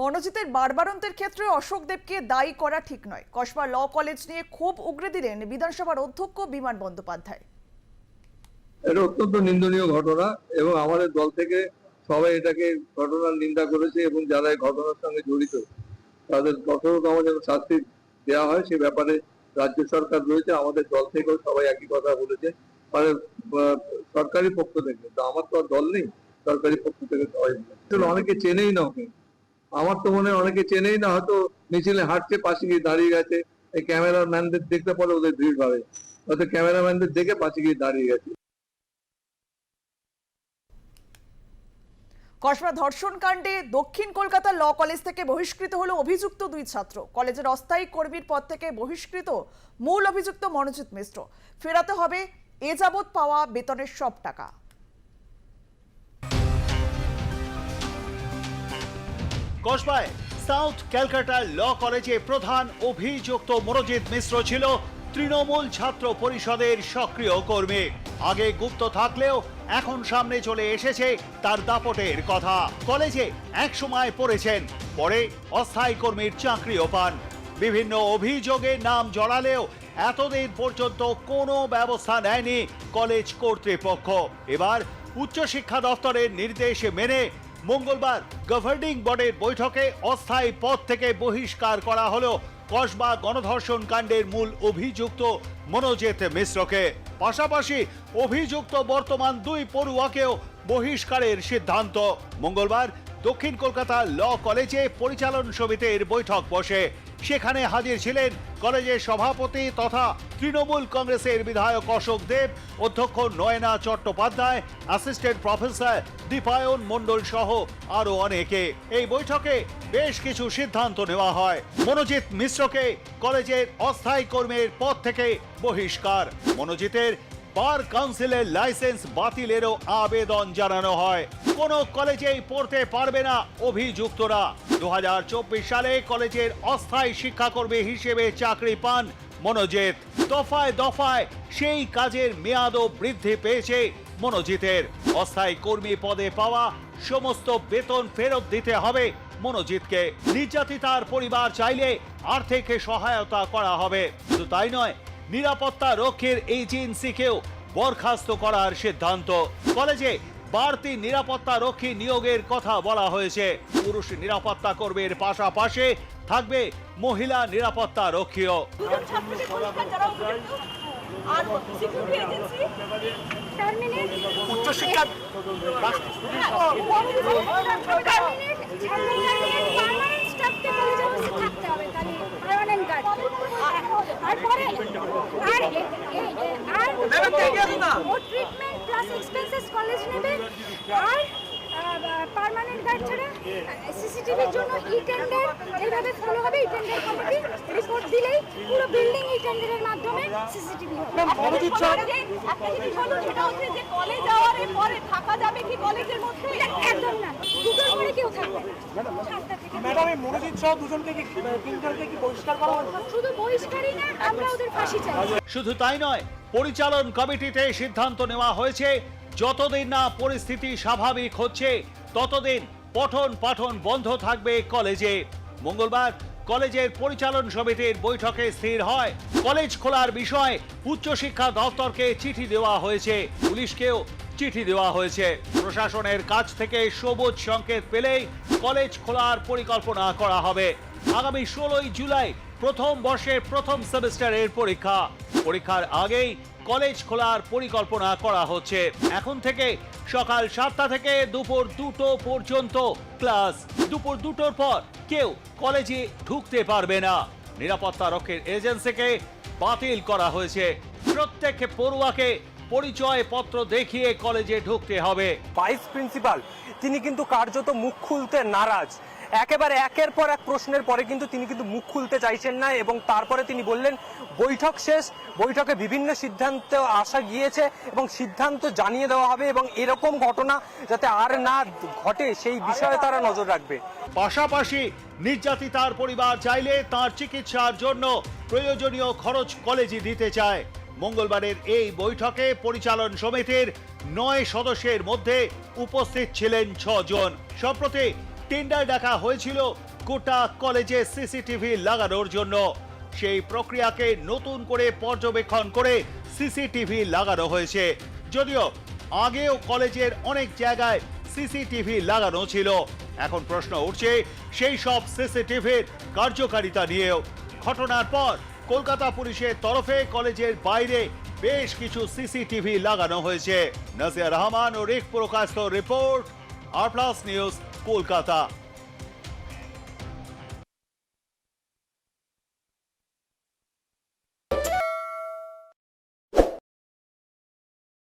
মনোজিতের বারবারন্তের ক্ষেত্রে অশোক দেবকে দায়ী করা ঠিক নয়। কসবা ল কলেজ নিয়ে খুব উগরে দিলেন বিধানসভার অধ্যক্ষ বিমান বন্দ্যোপাধ্যায়। এটা অত্যন্ত নিন্দনীয় ঘটনা এবং আমাদের দল থেকে সবাই এটাকে ঘটনার নিন্দা করেছে এবং যারা এই ঘটনার সঙ্গে জড়িত, তাদের কঠোরতম যেন শাস্তি দেওয়া হয়। সে ব্যাপারে রাজ্য সরকার রয়েছে, আমাদের দল থেকেও সবাই একই কথা বলেছে। মানে সরকারি পক্ষ থেকে, তো আমার তো আর দল নেই, সরকারি পক্ষ থেকে সবাই অনেকে চেনেই না ওকে। আমার তো মনে হয় অনেকে চেনেই না, হয়তো মিছিলে হাঁটছে, পাশে গিয়ে দাঁড়িয়ে গেছে। এই ক্যামেরাম্যানদের দেখতে পরে ওদের ভিড় ভাবে। হয়তো ক্যামেরাম্যানদের দেখে পাশে গিয়ে দাঁড়িয়ে গেছে। কসবা ধর্ষণ কাণ্ডে দক্ষিণ কলকাতা ল কলেজ থেকে বহিষ্কৃত হলো অভিযুক্ত দুই ছাত্র। কলেজের অস্থায়ী কর্মীর পদ থেকে বহিষ্কৃত মূল অভিযুক্ত মনোজিৎ মিশ্র। ফেরাতে হবে এ যাবৎ পাওয়া বেতনের সব টাকা। কসবায় সাউথ ক্যালকাটা ল কলেজে প্রধান অভিযুক্ত মনোজিৎ মিশ্র ছিল তৃণমূল ছাত্র পরিষদের সক্রিয় কর্মী। আগে গুপ্ত থাকলেও এখন সামনে চলে এসেছে তার দাপটের কথা। কলেজে এক সময় পড়েছেন, পরে অস্থায়ী কর্মীর চাকরিও পান। বিভিন্ন অভিযোগে নাম জড়ালেও এতদিন পর্যন্ত কোনো ব্যবস্থা নেয়নি কলেজ কর্তৃপক্ষ। এবার উচ্চশিক্ষা দপ্তরের নির্দেশ মেনে মঙ্গলবার গভর্নিং বডির বৈঠকে অস্থায়ী পদ থেকে বহিষ্কার করা হলো কসবা গণধর্ষণ কাণ্ডের মূল অভিযুক্ত মনোজিত মিশ্রকে। পাশাপাশি অভিযুক্ত বর্তমান দুই পড়ুয়াকেও বহিষ্কারের সিদ্ধান্ত। মঙ্গলবার দক্ষিণ কলকাতা ল কলেজে পরিচালন সমিতির বৈঠক বসে। সেখানে হাজির ছিলেন কলেজের সভাপতি তথা তৃণমূল কংগ্রেসের বিধায়ক অশোক দেব, অধ্যক্ষ নয়না চট্টোপাধ্যায়, অ্যাসিস্ট্যান্ট প্রফেসর দীপায়ন মণ্ডল সহ আরও অনেকে। এই বৈঠকে বেশ কিছু সিদ্ধান্ত নেওয়া হয়। মনোজিৎ মিশ্রকে কলেজের অস্থায়ী কর্মীর পদ থেকে বহিষ্কার। মনোজিতের বার কাউন্সিলের লাইসেন্স বাতিলেরও আবেদন জানানো হয়। কোন কলেজেই পড়তে পারবে না অভিযুক্তরা। দু সালে কলেজের অস্থায়ী শিক্ষাকর্মী হিসেবে চাকরি পান মনোজিৎ। দফায় দফায় সেই কাজের মেয়াদও বৃদ্ধি পেয়েছে মনোজিতের। অস্থায়ী কর্মী পদে পাওয়া সমস্ত বেতন ফেরত দিতে হবে মনোজিৎকে। নির্যাতিতার পরিবার চাইলে আর্থিক সহায়তা করা হবে। শুধু তাই নয় নিরাপত্তা রক্ষীর এজেন্সিকেও বরখাস্ত করার সিদ্ধান্ত। কলেজে বাড়তি নিরাপত্তা রক্ষী নিয়োগের কথা বলা হয়েছে। পুরুষ নিরাপত্তা কর্মীর পাশাপাশি থাকবে মহিলা নিরাপত্তা রক্ষীও। দুজন ছাত্রকে পরীক্ষা যারা অভিযুক্ত আর সিকিউরিটি এজেন্সি টার্মিনেট উচ্চশিক্ষা ট্রিটমেন্ট প্লাস কলেজ নেবে। আর পার্মানেন্ট গার্ড ছাড়া সিসিটিভির জন্য ই টেন্ডার যেভাবে ফলো হবে ই টেন্ডার কমিটি রিপোর্ট দিলেই পুরো বিল্ডিং ই টেন্ডারের মাধ্যমে সিসিটিভি হবে। একটা জিনিস বলুন সেটা হচ্ছে যে কলেজ যাওয়ার পরে থাকা যাবে কি কলেজের মধ্যে? একদম না। দুটোর পরে কেউ থাকবে না। সাতটা থেকে ম্যাডাম এই মনোজিৎ সহ দুজনকে কি তিনজনকে কি বহিষ্কার করা শুধু বহিষ্কারই না আমরা ওদের ফাঁসি চাই। শুধু তাই নয় পরিচালন কমিটিতে সিদ্ধান্ত নেওয়া হয়েছে যতদিন না পরিস্থিতি স্বাভাবিক হচ্ছে, ততদিন পঠন পাঠন বন্ধ থাকবে কলেজে। মঙ্গলবার কলেজের পরিচালন সমিতির বৈঠকে স্থির হয়। কলেজ খোলার বিষয়ে উচ্চশিক্ষা দপ্তরকে চিঠি দেওয়া হয়েছে। পুলিশকেও চিঠি দেওয়া হয়েছে। প্রশাসনের কাছ থেকে সবুজ সংকেত পেলেই কলেজ খোলার পরিকল্পনা করা হবে। আগামী ষোলোই জুলাই প্রথম বর্ষের প্রথম সেমিস্টারের পরীক্ষা। পরীক্ষার আগেই কলেজ খোলার পরিকল্পনা করা হচ্ছে। এখন থেকে সকাল সাতটা থেকে দুপুর দুটো পর্যন্ত ক্লাস। দুপুর দুটোর পর কেউ কলেজে ঢুকতে পারবে না। নিরাপত্তা রক্ষীর এজেন্সিকে বাতিল করা হয়েছে। প্রত্যেক পড়ুয়াকে পরিচয় পত্র দেখিয়ে কলেজে ঢুকতে হবে। ভাইস প্রিন্সিপাল, তিনি কিন্তু কার্যত মুখ খুলতে নারাজ। একেবারে একের পর এক প্রশ্নের পরে কিন্তু তিনি কিন্তু মুখ খুলতে চাইছেন না এবং তারপরে তিনি বললেন, বৈঠক শেষ, বৈঠকে বিভিন্ন সিদ্ধান্ত আসা গিয়েছে এবং সিদ্ধান্ত জানিয়ে দেওয়া হবে এবং এরকম ঘটনা যাতে আর না ঘটে, সেই বিষয়ে তারা নজর রাখবে। পাশাপাশি নির্যাতিতার পরিবার চাইলে তার চিকিৎসার জন্য প্রয়োজনীয় খরচ কলেজে দিতে চায়। মঙ্গলবারের এই বৈঠকে পরিচালন সমিতির নয় সদস্যের মধ্যে উপস্থিত ছিলেন ছজন। সম্প্রতি টেন্ডার ডাকা হয়েছিল গোটা কলেজে সিসিটিভি লাগানোর জন্য। সেই প্রক্রিয়াকে নতুন করে পর্যবেক্ষণ করে সিসিটিভি লাগানো হয়েছে। যদিও আগেও কলেজের অনেক জায়গায় সিসিটিভি লাগানো ছিল। এখন প্রশ্ন উঠছে, সেই সব সিসিটিভির কার্যকারিতা নিয়েও। ঘটনার পর কলকাতা পুলিশের তরফে কলেজের বাইরে বেশ কিছু সিসিটিভি লাগানো হয়েছে। নাজিয়া রহমান ও Rik Prakash report. R plus news Kolkata